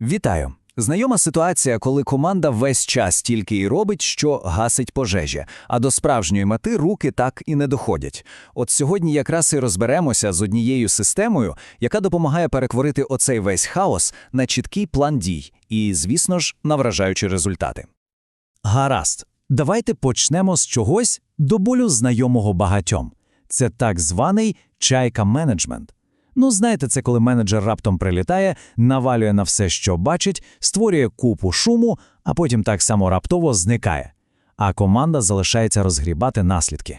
Вітаю! Знайома ситуація, коли команда весь час тільки і робить, що гасить пожежі, а до справжньої мети руки так і не доходять. От сьогодні якраз і розберемося з однією системою, яка допомагає перетворити оцей весь хаос на чіткий план дій і, звісно ж, на вражаючі результати. Гаразд, давайте почнемо з чогось до болю знайомого багатьом. Це так званий чайка-менеджмент. Ну, знаєте, це коли менеджер раптом прилітає, навалює на все, що бачить, створює купу шуму, а потім так само раптово зникає. А команда залишається розгрібати наслідки.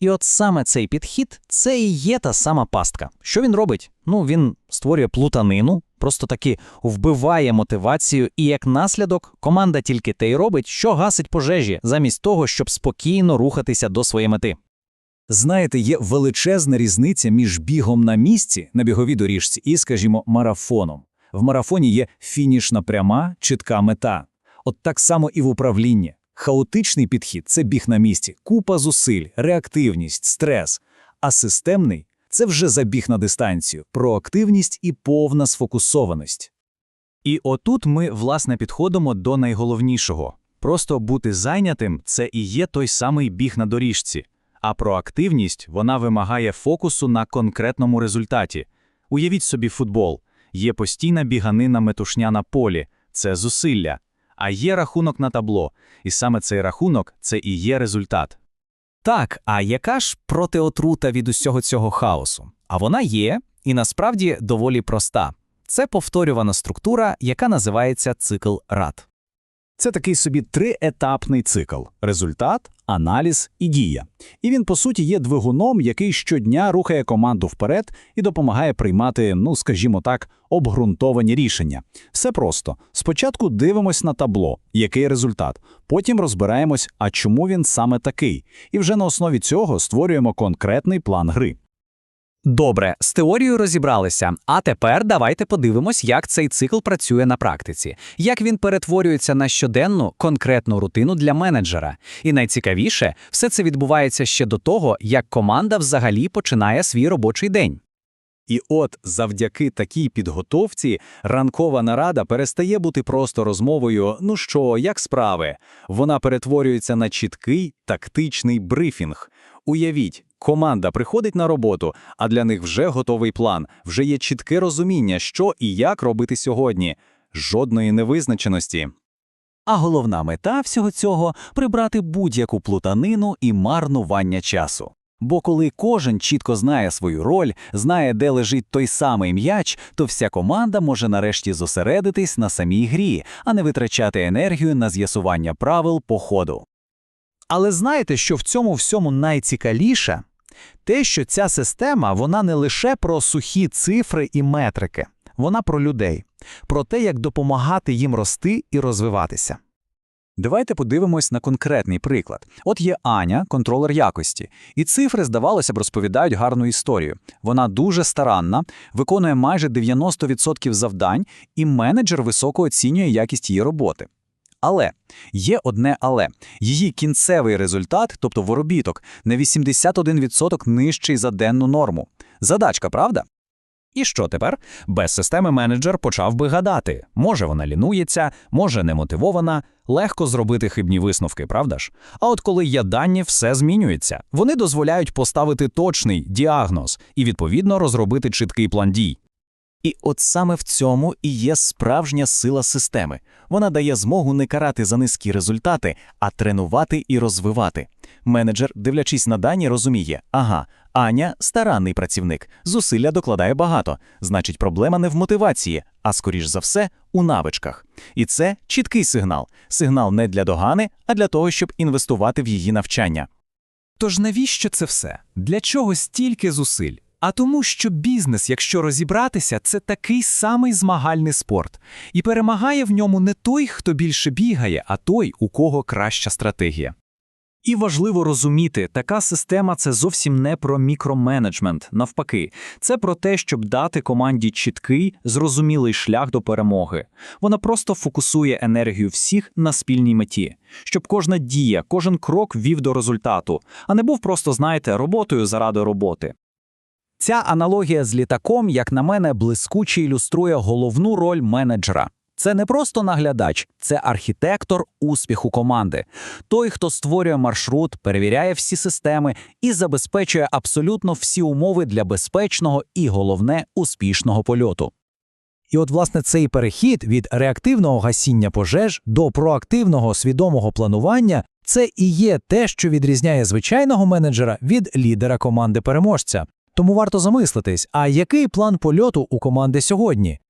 І от саме цей підхід це і є та сама пастка. Що він робить? Ну, він створює плутанину, просто таки вбиває мотивацію, і як наслідок команда тільки те й робить, що гасить пожежі, замість того, щоб спокійно рухатися до своєї мети. Знаєте, є величезна різниця між бігом на місці на біговій доріжці і, скажімо, марафоном. В марафоні є фінішна пряма, чітка мета. От так само і в управлінні. Хаотичний підхід це біг на місці, купа зусиль, реактивність, стрес. А системний це вже забіг на дистанцію, проактивність і повна сфокусованість. І отут ми, власне, підходимо до найголовнішого. Просто бути зайнятим це і є той самий біг на доріжці. А проактивність вона вимагає фокусу на конкретному результаті. Уявіть собі футбол. Є постійна біганина метушня на полі, це зусилля. А є рахунок на табло, і саме цей рахунок це і є результат. Так, а яка ж протиотрута від усього цього хаосу? А вона є, і насправді доволі проста. Це повторювана структура, яка називається цикл рад. Це такий собі триетапний цикл: результат, аналіз і дія. І він, по суті, є двигуном, який щодня рухає команду вперед і допомагає приймати, ну скажімо так, обґрунтовані рішення. Все просто. Спочатку дивимось на табло, який результат. Потім розбираємось, а чому він саме такий. І вже на основі цього створюємо конкретний план гри. Добре, з теорією розібралися. А тепер давайте подивимось, як цей цикл працює на практиці, як він перетворюється на щоденну конкретну рутину для менеджера. І найцікавіше, все це відбувається ще до того, як команда взагалі починає свій робочий день. І от завдяки такій підготовці ранкова нарада перестає бути просто розмовою «ну що, як справи?». Вона перетворюється на чіткий тактичний брифінг. Уявіть, команда приходить на роботу, а для них вже готовий план, вже є чітке розуміння, що і як робити сьогодні. Жодної невизначеності. А головна мета всього цього прибрати будь-яку плутанину і марнування часу. Бо коли кожен чітко знає свою роль, знає, де лежить той самий м'яч, то вся команда може нарешті зосередитись на самій грі, а не витрачати енергію на з'ясування правил по ходу. Але знаєте, що в цьому всьому найцікавіше? Те, що ця система вона не лише про сухі цифри і метрики, вона про людей, про те, як допомагати їм рости і розвиватися. Давайте подивимось на конкретний приклад. От є Аня, контролер якості, і цифри, здавалося б, розповідають гарну історію. Вона дуже старанна, виконує майже 90% завдань, і менеджер високо оцінює якість її роботи. Але є одне але її кінцевий результат, тобто воробіток, на 81% нижчий за денну норму. Задачка, правда? І що тепер? Без системи менеджер почав би гадати. Може вона лінується, може не мотивована, легко зробити хибні висновки, правда ж? А от коли є дані, все змінюється. Вони дозволяють поставити точний діагноз і, відповідно, розробити чіткий план дій. І от саме в цьому і є справжня сила системи. Вона дає змогу не карати за низькі результати, а тренувати і розвивати. Менеджер, дивлячись на дані, розуміє: ага, Аня старанний працівник, зусилля докладає багато. Значить, проблема не в мотивації, а скоріш за все у навичках. І це чіткий сигнал. Сигнал не для догани, а для того, щоб інвестувати в її навчання. Тож навіщо це все? Для чого стільки зусиль? А тому, що бізнес, якщо розібратися, це такий самий змагальний спорт, і перемагає в ньому не той, хто більше бігає, а той, у кого краща стратегія. І важливо розуміти, така система це зовсім не про мікроменеджмент, навпаки, це про те, щоб дати команді чіткий, зрозумілий шлях до перемоги. Вона просто фокусує енергію всіх на спільній меті, щоб кожна дія, кожен крок вів до результату, а не був просто, знаєте, роботою заради роботи. Ця аналогія з літаком, як на мене, блискуче ілюструє головну роль менеджера. Це не просто наглядач, це архітектор успіху команди. Той, хто створює маршрут, перевіряє всі системи і забезпечує абсолютно всі умови для безпечного і, головне, успішного польоту. І от, власне, цей перехід від реактивного гасіння пожеж до проактивного свідомого планування це і є те, що відрізняє звичайного менеджера від лідера команди переможця. Тому варто замислитись, а який план польоту у команди сьогодні?